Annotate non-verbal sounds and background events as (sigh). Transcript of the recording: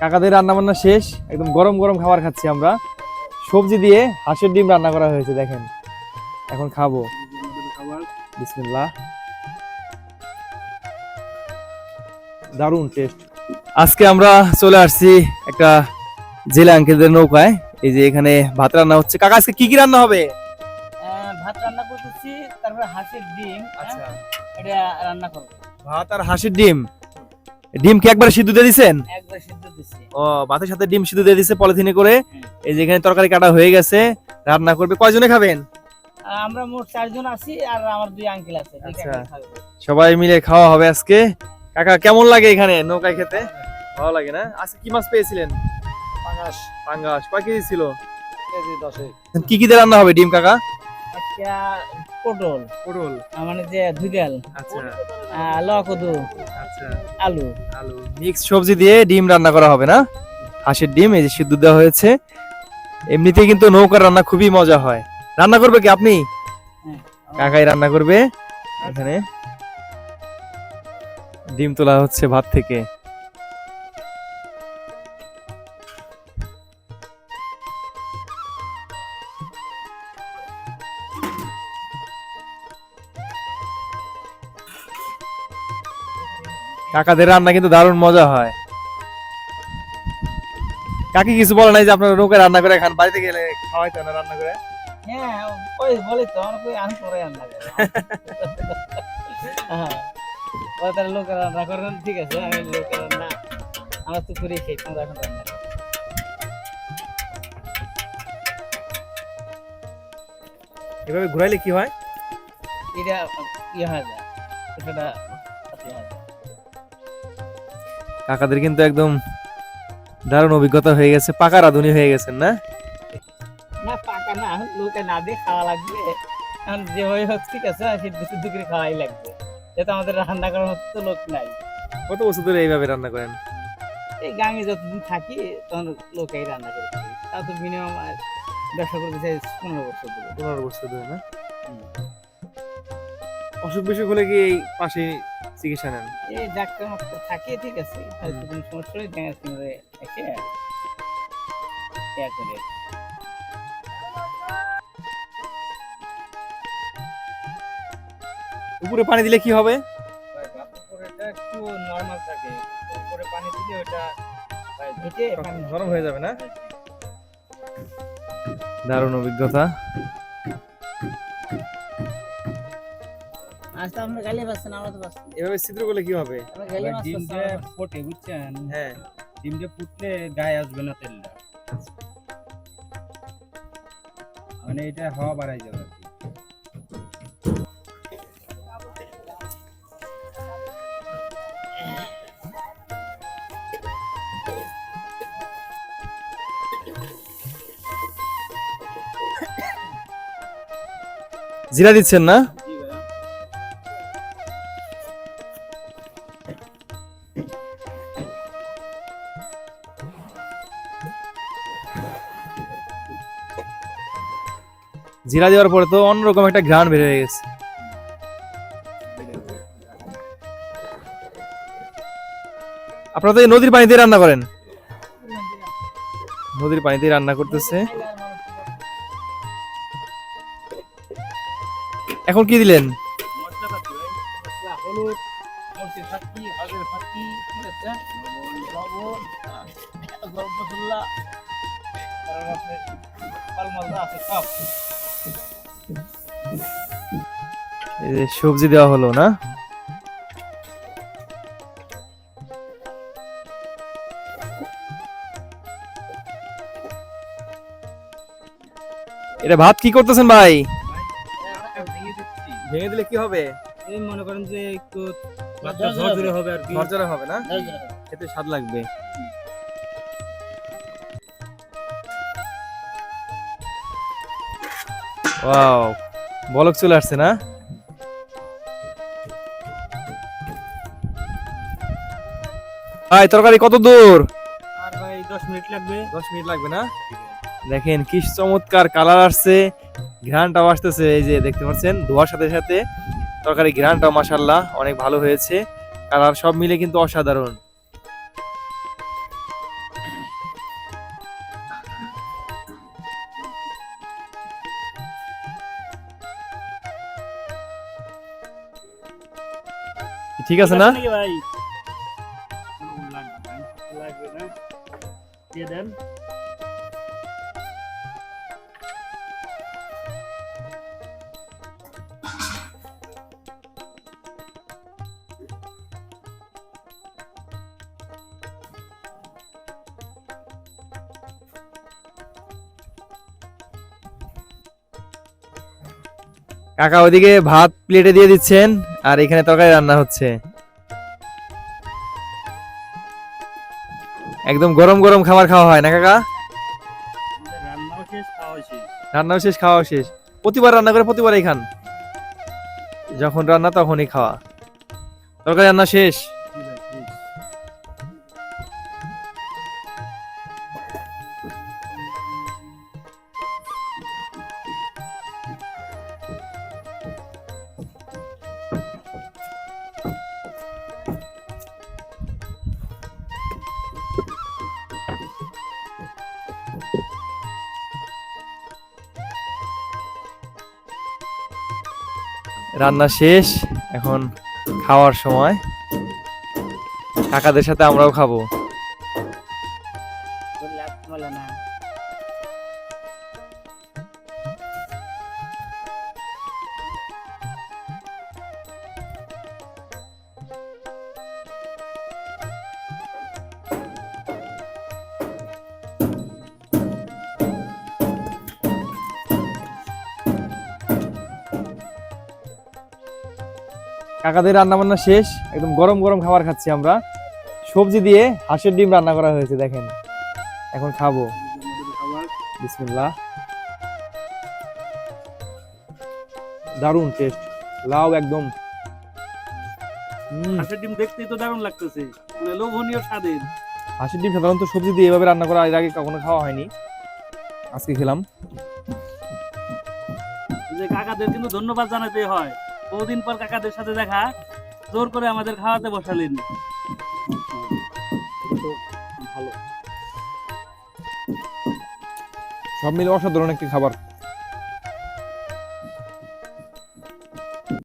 কাকাদের রান্না বান্না শেষ একদম গরম গরম খাবার খাচ্ছি আমরা। সবজি দিয়ে হাঁসের ডিম রান্না করা হয়েছে দেখেন। এখন খাব। বিসমিল্লাহ। দারুণ টেস্ট আজকে আমরা চলে আসছি একটা জেলে আঙ্কেলদের নৌকায়। এই যে এখানে ভাত রান্না হচ্ছে। কাকা আজকে কি কি রান্না হবে? ভাত রান্না করতেছি তারপরে হাঁসের ডিম আচ্ছা। হ্যাঁ, এটা রান্না করব। ভাত আর হাঁসের ডিম। ডিম কি একবার সিদ্ধ দিয়ে দিছেন? ও ভাতের সাথে ডিম সিদ্ধ দিয়ে দিছে পলিথিনে করে। এই যে এখানে তরকারি কাটা হয়ে গেছে রান্না করবে। কয়জনে খাবেন? আমরা মোট চারজন আছি আর আমার দুই আঙ্কেল আছে আচ্ছা। সবাই মিলে খাওয়া হবে আজকে। কাকা কেমন লাগে এখানে নৌকায় খেতে? ভালো লাগে না? আজকে কি মাছ পেয়েছিলেন? পাঙাশ। পাঙ্গাস কয় কেজি ছিল? কি কি দিয়ে রান্না হবে ডিম কাকা? পটল। পটল। মানে যে ধুইডাল আচ্ছা। লকদু আচ্ছা। আলু। আলু। মিক্স সবজি দিয়ে ডিম রান্না করা হবে না? হাঁসের ডিম এই যে সিদ্ধ দেওয়া হয়েছে। এমনিতেই কিন্তু নৌকার রান্না খুবই মজা হয়। রান্না করবে কি আপনি? হ্যাঁ। কাকাই রান্না করবে। এখানে ডিম তোলা হচ্ছে ভাত থেকে। কাকাদের রান্না কিন্তু দারুণ মজা হয়। কাকি কিছু বলে নাই যে আপনারা নৌকায় রান্না করে খান বাড়িতে গেলে খাওয়াইতে না রান্না করে? হ্যাঁ ওই বলি তো আমি করে রান্না করি। (laughs) হ্যাঁ লোকের রান্না করেন ঠিক আছে আমি লোকের রান্না আমরা তো করি সেই তোমরা এখন রান্না এভাবে ঘুরাইলে কি হয়? এটা ইয়ে হয়ে সেটা কাকাদের কিন্তু একদম দারুণ অভিজ্ঞতা হয়ে গেছে পাকা রাঁধুনি হয়ে গেছেন না? না পাকা না লোকে না দিয়ে খাওয়া লাগবে। এখন যেভাবে হোক ঠিক আছে সিদ্ধ সিদ্ধ করে খাওয়াই লাগবে। যেহেতু আমাদের রান্না করার মতো তো লোক নাই। কত বছর ধরে এইভাবে রান্না করেন? এই গ্রামে যতদিন থাকি তখন লোকেই রান্না করে তাও তো মিনিমাম ব্যবসা করতে চাই পনেরো বছর ধরে। পনেরো বছর ধরে না। অসুখ বিসুখ হলে কি এই পাশে চিকিৎসা নেন? এই ডাক্তার থাকে ঠিক আছে। হয়তো কোনো সমস্যা হলে দেখা শুনে এসে করে? উপরে পানি দিলে কি হবে? একটু নর্মাল থাকে। উপরে পানি দিলে ওটা নরম হয়ে যাবে না? দারুণ অভিজ্ঞতা। আজ তো আমরা গালি পাচ্ছেন আমরা তো পাচ্ছি এভাবে ছিদ্র করলে কি হবে? আমরা গালি মাছ ডিমটা ফোটে বুঝছেন? হ্যাঁ। ডিমটা ফুটলে গায়ে আসবে না তেলটা। মানে এটা হাওয়া বাড়াই যাবে জিরা দিচ্ছেন না? জিরা দেওয়ার পরে তো অন্যরকম একটা ঘ্রাণ বেড়ে গেছে। আপনারা তো এই নদীর পানিতে রান্না করেন? নদীর পানিতে রান্না করতেছে। এখন কি দিলেন? সবজি দেওয়া হলো না? এটা ভাত কি করতেছেন ভাই? ভেঙে। দিলে কি হবে? এই মনে করেন যে একটু ভাতটা ঝরঝরে ঝরঝরে হবে। আর কি। ঝরঝরে হবে না? খেতে স্বাদ লাগবে। ওয়াও বলক চলে আসছে না? ভাই তরকারি কত দূর? আর ভাই দশ মিনিট লাগবে। দশ মিনিট লাগবে না? দেখেন কি চমৎকার কালার আসছে ঘ্রানটাও আসতেছে এই যে দেখতে পাচ্ছেন ধোয়ার সাথে সাথে তরকারি ঘ্রানটাও মাসাল্লাহ অনেক ভালো হয়েছে। কালার সব মিলে কিন্তু অসাধারণ। ঠিক আছে না? ভাই? লাগবে না। দিয়ে দেন। কাকা ওদিকে ভাত প্লেটে দিয়ে দিচ্ছেন আর এখানে তরকারি রান্না হচ্ছে। একদম গরম গরম খাবার খাওয়া হয় না কাকা? রান্নাও শেষ খাওয়া শেষ। প্রতিবার রান্না করে প্রতিবার খান। যখন রান্না তখনই খাওয়া। তরকারি রান্না শেষ। রান্না শেষ এখন খাওয়ার সময়। কাকাদের সাথে আমরাও খাব। কাকাদের রান্না বান্না শেষ একদম গরম গরম খাবার খাচ্ছি আমরা। সবজি দিয়ে হাঁসের ডিম রান্না করা হয়েছে দেখেন। এখন খাব। খাবার দারুণ টেস্ট লাউ একদম। হাঁসের ডিম দেখতেই তো দারুণ লাগতেছে। লোভনীয় স্বাদের। হাঁসের ডিম সাধারণত সবজি দিয়ে এভাবে রান্না করা এর আগে কখনো খাওয়া হয়নি। আজকে খেলাম। যে কাকাদের কিন্তু ধন্যবাদ জানাতে হয়। বহুদিন পর কাকাদের সাথে দেখা, জোর করে আমাদের খাওয়াতে বসালেন। সব মিলে অসাধারণ একটি খাবার।